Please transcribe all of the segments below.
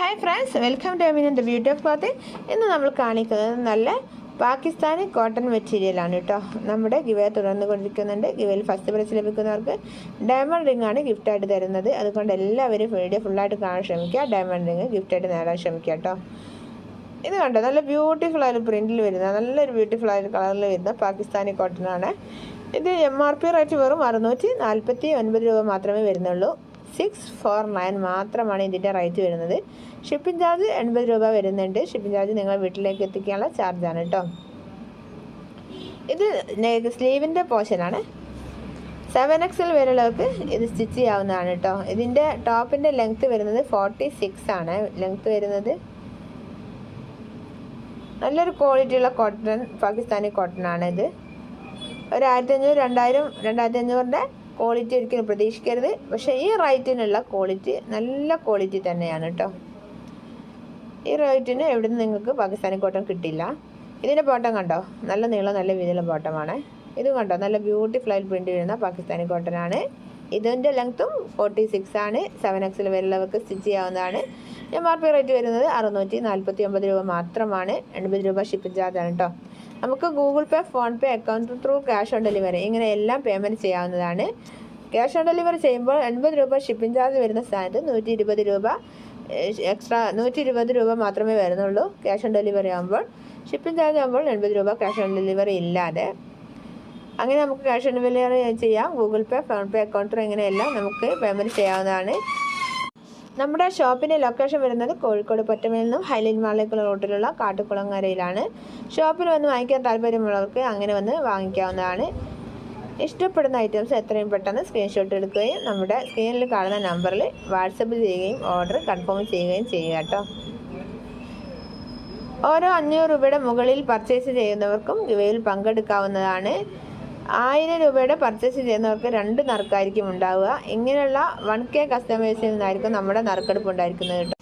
Hi friends welcome to അമിനന്റെ beauty of clothing ഇന്ന് നമ്മൾ കാണിക്കുന്നത് നല്ല പാകിസ്ഥാനി കോട്ടൺ മെറ്റീരിയലാണ് കേട്ടോ. നമ്മുടെ ഗിവയെ തുടർന്ന് കൊണ്ടിരിക്കുന്നുണ്ട്. ഗിവയിൽ ഫസ്റ്റ് പ്രൈസ് ലഭിക്കുന്നവർക്ക് ഡയമണ്ട് റിംഗ് ആണ് ഗിഫ്റ്റായിട്ട് തരുന്നത്. അതുകൊണ്ട് എല്ലാവരും വീഡിയോ ഫുള്ളായിട്ട് കാണാൻ ശ്രമിക്കുക. ഡയമണ്ട് റിംഗ് ഗിഫ്റ്റായിട്ട് നേടാൻ ശ്രമിക്കുക കേട്ടോ. ഇത് കണ്ടോ? നല്ല ബ്യൂട്ടിഫുൾ ആയൊരു പ്രിന്റിൽ വരുന്ന നല്ലൊരു ബ്യൂട്ടിഫുൾ ആയ കളറിൽ വരുന്ന പാകിസ്ഥാനി കോട്ടൺ ആണ്. ഇത് എം ആർ പി റേറ്റ് വെറും അറുന്നൂറ്റി നാൽപ്പത്തി ഒൻപത് രൂപ മാത്രമേ വരുന്നുള്ളൂ. സിക്സ് ഫോർ നയൻ മാത്രമാണ് ഇതിന്റെ റേറ്റ് വരുന്നത്. ഷിപ്പിംഗ് ചാർജ് എൺപത് രൂപ വരുന്നുണ്ട്. ഷിപ്പിംഗ് ചാർജ് നിങ്ങൾ വീട്ടിലേക്ക് എത്തിക്കാനുള്ള ചാർജാണ് കേട്ടോ ഇത് സ്ലീവിന്റെ പോർഷനാണ് സെവൻ എക്സിൽ വരെയുള്ളവർക്ക് ഇത് സ്റ്റിച്ച് ചെയ്യാവുന്നതാണ് കേട്ടോ ഇതിന്റെ ടോപ്പിന്റെ ലെങ്ത്ത് വരുന്നത് ഫോർട്ടി സിക്സ് ആണ്. ലെങ്ത്ത് വരുന്നത് നല്ലൊരു ക്വാളിറ്റിയുള്ള കോട്ടൺ പാകിസ്ഥാനി കോട്ടൺ ആണ് ഇത് ഒരു ആയിരത്തി അഞ്ഞൂറ് രണ്ടായിരം രണ്ടായിരത്തി അഞ്ഞൂറിന്റെ ക്വാളിറ്റി ഒരിക്കലും പ്രതീക്ഷിക്കരുത്. പക്ഷേ ഈ റൈറ്റിനുള്ള ക്വാളിറ്റി നല്ല ക്വാളിറ്റി തന്നെയാണ് കേട്ടോ ഈ റൈറ്റിന് എവിടെ നിന്ന് നിങ്ങൾക്ക് പാകിസ്ഥാനി കോട്ടൺ കിട്ടില്ല. ഇതിന്റെ ബോട്ടം കണ്ടോ? നല്ല നീളം നല്ല വീതിയുള്ള ബോട്ടമാണ് ഇതും കണ്ടോ? നല്ല ബ്യൂട്ടിഫുൾ ആയിട്ട് പ്രിന്റ് വരുന്ന പാകിസ്ഥാനി കോട്ടൺ ആണ്. ഇതിന്റെ ലെങ്ത്തും ഫോർട്ടി സിക്സ് ആണ്. സെവൻ എക്സിൽ വരെയുള്ളവർക്ക് സ്റ്റിച്ച് ചെയ്യാവുന്നതാണ്. എം ആർ പി റേറ്റ് വരുന്നത് അറുന്നൂറ്റി നാൽപ്പത്തി ഒമ്പത് രൂപ മാത്രമാണ്. എൺപത് രൂപ ഷിപ്പിംഗ് ചാർജാണ് കേട്ടോ നമുക്ക് Google Pay PhonePe account through cash on delivery ഇങ്ങനെ എല്ലാം പേയ്മെന്റ് ചെയ്യാവുന്നതാണ്. ക്യാഷ് ഓൺ ഡെലിവറി ചെയ്യുമ്പോൾ എൺപത് രൂപ ഷിപ്പിംഗ് ചാർജ് വരുന്ന സ്ഥാനത്ത് നൂറ്റി ഇരുപത് രൂപ എക്സ്ട്രാ നൂറ്റി ഇരുപത് രൂപ മാത്രമേ വരുന്നുള്ളൂ ക്യാഷ് ഓൺ ഡെലിവറി ആകുമ്പോൾ ഷിപ്പിംഗ് ചാർജ് ആകുമ്പോൾ എൺപത് രൂപ ക്യാഷ് ഓൺ ഡെലിവറി ഇല്ലാതെ. അങ്ങനെ നമുക്ക് ക്യാഷ് ഓൺ ഡെലിവറി ചെയ്യാം. Google Pay PhonePe account ഇങ്ങനെയെല്ലാം നമുക്ക് പേയ്മെന്റ് ചെയ്യാവുന്നതാണ്. നമ്മുടെ ഷോപ്പിന്റെ ലൊക്കേഷൻ വരുന്നത് കോഴിക്കോട് പൊറ്റമയിൽ നിന്നും ഹൈലൈറ്റ് മാളിലേക്കുള്ള റോഡിലുള്ള കാട്ടുകുളങ്ങരയിലാണ്. ഷോപ്പിൽ വന്ന് വാങ്ങിക്കാൻ താല്പര്യമുള്ളവർക്ക് അങ്ങനെ വന്ന് വാങ്ങിക്കാവുന്നതാണ്. ഇഷ്ടപ്പെടുന്ന ഐറ്റംസ് എത്രയും പെട്ടെന്ന് സ്ക്രീൻഷോട്ട് എടുക്കുകയും നമ്മുടെ സ്ക്രീനിൽ കാണുന്ന നമ്പറിൽ വാട്സപ്പ് ചെയ്യുകയും ഓർഡർ കൺഫേം ചെയ്യുകയും ചെയ്യുക കേട്ടോ. ഓരോ അഞ്ഞൂറ് രൂപയുടെ മുകളിൽ പർച്ചേസ് ചെയ്യുന്നവർക്കും ഇവയിൽ പങ്കെടുക്കാവുന്നതാണ്. ആയിരം രൂപയുടെ പർച്ചേസ് ചെയ്യുന്നവർക്ക് രണ്ട് നറുക്കായിരിക്കും ഉണ്ടാവുക. ഇങ്ങനെയുള്ള വൺ കെ കസ്റ്റമേഴ്സിൽ നിന്നായിരിക്കും നമ്മുടെ നറുക്കെടുപ്പ് ഉണ്ടായിരിക്കുന്നത് കേട്ടോ.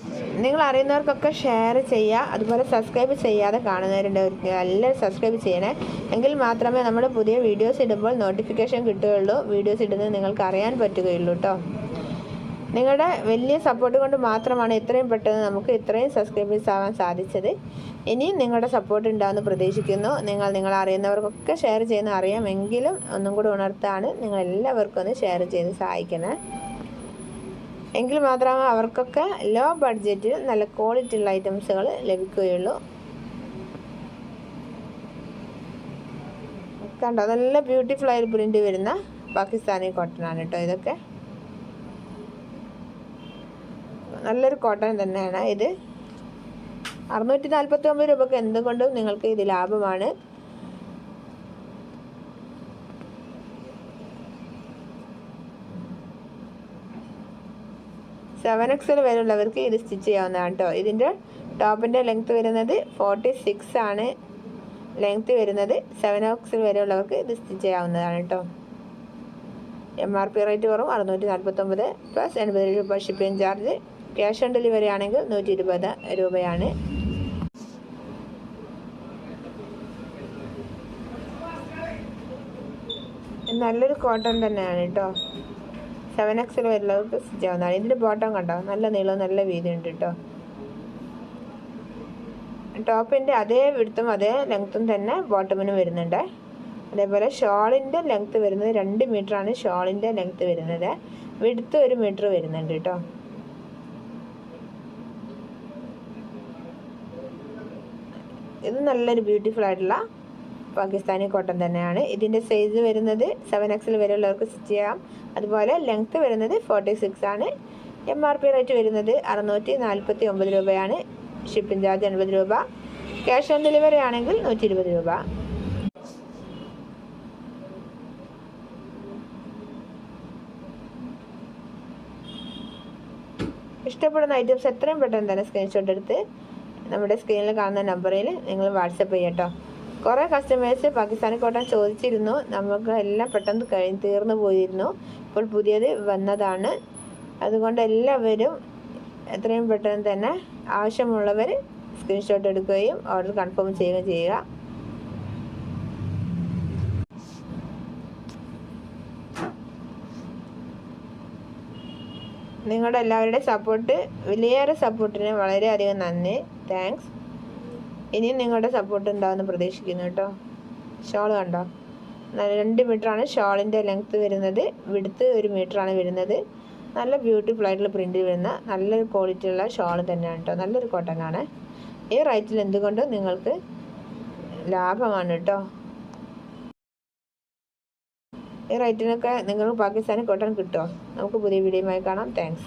നിങ്ങൾ അറിയുന്നവർക്കൊക്കെ ഷെയർ ചെയ്യുക. അതുപോലെ സബ്സ്ക്രൈബ് ചെയ്യാതെ കാണുന്നവരുണ്ട് എല്ലാവരും സബ്സ്ക്രൈബ് ചെയ്യണേ. എങ്കിൽ മാത്രമേ നമ്മൾ പുതിയ വീഡിയോസ് ഇടുമ്പോൾ നോട്ടിഫിക്കേഷൻ കിട്ടുകയുള്ളൂ. വീഡിയോസ് ഇടുന്നത് നിങ്ങൾക്ക് അറിയാൻ പറ്റുകയുള്ളൂ കേട്ടോ. നിങ്ങളുടെ വലിയ സപ്പോർട്ട് കൊണ്ട് മാത്രമാണ് ഇത്രയും പെട്ടെന്ന് നമുക്ക് ഇത്രയും സബ്സ്ക്രൈബേഴ്സ് ആവാൻ സാധിച്ചത്. ഇനിയും നിങ്ങളുടെ സപ്പോർട്ട് ഉണ്ടാകുമെന്ന് പ്രതീക്ഷിക്കുന്നു. നിങ്ങൾ നിങ്ങൾ അറിയുന്നവർക്കൊക്കെ ഷെയർ ചെയ്യുന്ന അറിയാമെങ്കിലും ഒന്നും കൂടി ഉണർത്താണ് നിങ്ങൾ എല്ലാവർക്കും ഒന്ന് ഷെയർ ചെയ്ത് സഹായിക്കണേ. എങ്കിൽ മാത്രമേ അവർക്കൊക്കെ ലോ ബഡ്ജറ്റിൽ നല്ല ക്വാളിറ്റി ഉള്ള ഐറ്റംസുകൾ ലഭിക്കുകയുള്ളൂ. കണ്ടോ? നല്ല ബ്യൂട്ടിഫുൾ ആയിട്ട് പ്രിന്റ് വരുന്ന പാകിസ്ഥാനി കോട്ടൺ ആണ് കേട്ടോ ഇതൊക്കെ. നല്ലൊരു കോട്ടൺ തന്നെയാണ് ഇത്. അറുന്നൂറ്റി നാൽപ്പത്തി ഒമ്പത് രൂപക്ക് എന്തുകൊണ്ടും നിങ്ങൾക്ക് ഇത് ലാഭമാണ്. സെവൻ എക്സൽ വരെയുള്ളവർക്ക് ഇത് സ്റ്റിച്ച് ചെയ്യാവുന്നതാണ് കേട്ടോ ഇതിന്റെ ടോപ്പിന്റെ ലെങ്ത്ത് വരുന്നത് ഫോർട്ടി സിക്സ് ആണ്. ലെങ്ത്ത് വരുന്നത് സെവൻ എക്സൽ വരെയുള്ളവർക്ക് ഇത് സ്റ്റിച്ച് ചെയ്യാവുന്നതാണ് കേട്ടോ എം ആർ പി റേറ്റ് കുറവും അറുന്നൂറ്റി നാൽപ്പത്തൊമ്പത് പ്ലസ് എൺപത് രൂപ shipping charge cash on delivery ആണെങ്കിൽ നൂറ്റി ഇരുപത് രൂപയാണ്. നല്ലൊരു കോട്ടൺ തന്നെയാണ് കേട്ടോ സെവൻ എക്സിൽ വരുന്നവർക്ക് സ്റ്റിച്ച് ആവുന്നതാണ് ഇതിന്റെ ബോട്ടം കണ്ടോ? നല്ല നീളം നല്ല വീതി ഉണ്ട് കേട്ടോ ടോപ്പിന്റെ അതേ വിടുത്തും അതേ ലെങ്ത്തും തന്നെ ബോട്ടമിനും വരുന്നുണ്ട്. അതേപോലെ ഷോളിന്റെ ലെങ്ത്ത് വരുന്നത് രണ്ട് മീറ്ററാണ് ഷോളിന്റെ ലെങ്ത്ത് വരുന്നത്. വിടുത്ത് ഒരു മീറ്റർ വരുന്നുണ്ട് കേട്ടോ ഇത് നല്ലൊരു ബ്യൂട്ടിഫുൾ ആയിട്ടുള്ള പാകിസ്ഥാനി കോട്ടൺ തന്നെയാണ്. ഇതിന്റെ സൈസ് വരുന്നത് സെവൻ എക്സിൽ വരെയുള്ളവർക്ക് സ്റ്റിച്ച് ചെയ്യാം. അതുപോലെ ലെങ്ത്ത് വരുന്നത് ഫോർട്ടി സിക്സ് ആണ്. എം ആർ പി റേറ്റ് വരുന്നത് അറുന്നൂറ്റി നാൽപ്പത്തി ഒമ്പത് രൂപയാണ്. ഷിപ്പിംഗ് ചാർജ് എൺപത് രൂപ. ക്യാഷ് ഓൺ ഡെലിവറി ആണെങ്കിൽ നൂറ്റി ഇരുപത് രൂപ. ഇഷ്ടപ്പെടുന്ന ഐറ്റംസ് എത്രയും പെട്ടെന്ന് തന്നെ സ്ക്രീൻഷോട്ട് എടുത്ത് നമ്മുടെ സ്ക്രീനിൽ കാണുന്ന നമ്പറിൽ നിങ്ങൾ വാട്സപ്പ് ചെയ്യട്ടോ കുറേ കസ്റ്റമേഴ്സ് പാകിസ്ഥാനി കോട്ടൺ ചോദിച്ചിരുന്നു. നമുക്ക് എല്ലാം പെട്ടെന്ന് കഴിഞ്ഞ് തീർന്നു പോയിരുന്നു. ഇപ്പോൾ പുതിയത് വന്നതാണ്. അതുകൊണ്ട് എല്ലാവരും എത്രയും പെട്ടെന്ന് തന്നെ ആവശ്യമുള്ളവർ സ്ക്രീൻഷോട്ട് എടുക്കുകയും ഓർഡർ കൺഫേം ചെയ്യുകയും ചെയ്യുക. നിങ്ങളുടെ എല്ലാവരുടെ സപ്പോർട്ട് വലിയേറെ സപ്പോർട്ടിന് വളരെയധികം നന്ദി. താങ്ക്സ് ഇനിയും നിങ്ങളുടെ സപ്പോർട്ട് ഉണ്ടാവുമെന്ന് പ്രതീക്ഷിക്കുന്നു കേട്ടോ. ഷോൾ കണ്ടോ? രണ്ട് മീറ്ററാണ് ഷോളിന്റെ ലെങ്ത്ത് വരുന്നത്. വിടുത്ത് ഒരു മീറ്ററാണ് വരുന്നത്. നല്ല ബ്യൂട്ടിഫുൾ ആയിട്ടുള്ള പ്രിന്റ് വരുന്ന നല്ലൊരു ക്വാളിറ്റി ഉള്ള ഷോൾ തന്നെയാണ് കേട്ടോ. നല്ലൊരു കോട്ടൺ ആണ്. ഈ റേറ്റിൽ എന്തുകൊണ്ടും നിങ്ങൾക്ക് ലാഭമാണ് കേട്ടോ. ഈ റേറ്റിനൊക്കെ നിങ്ങൾക്ക് പാകിസ്ഥാനി കോട്ടൺ കിട്ടുമോ? നമുക്ക് പുതിയ വീഡിയോയുമായി കാണാം. താങ്ക്സ്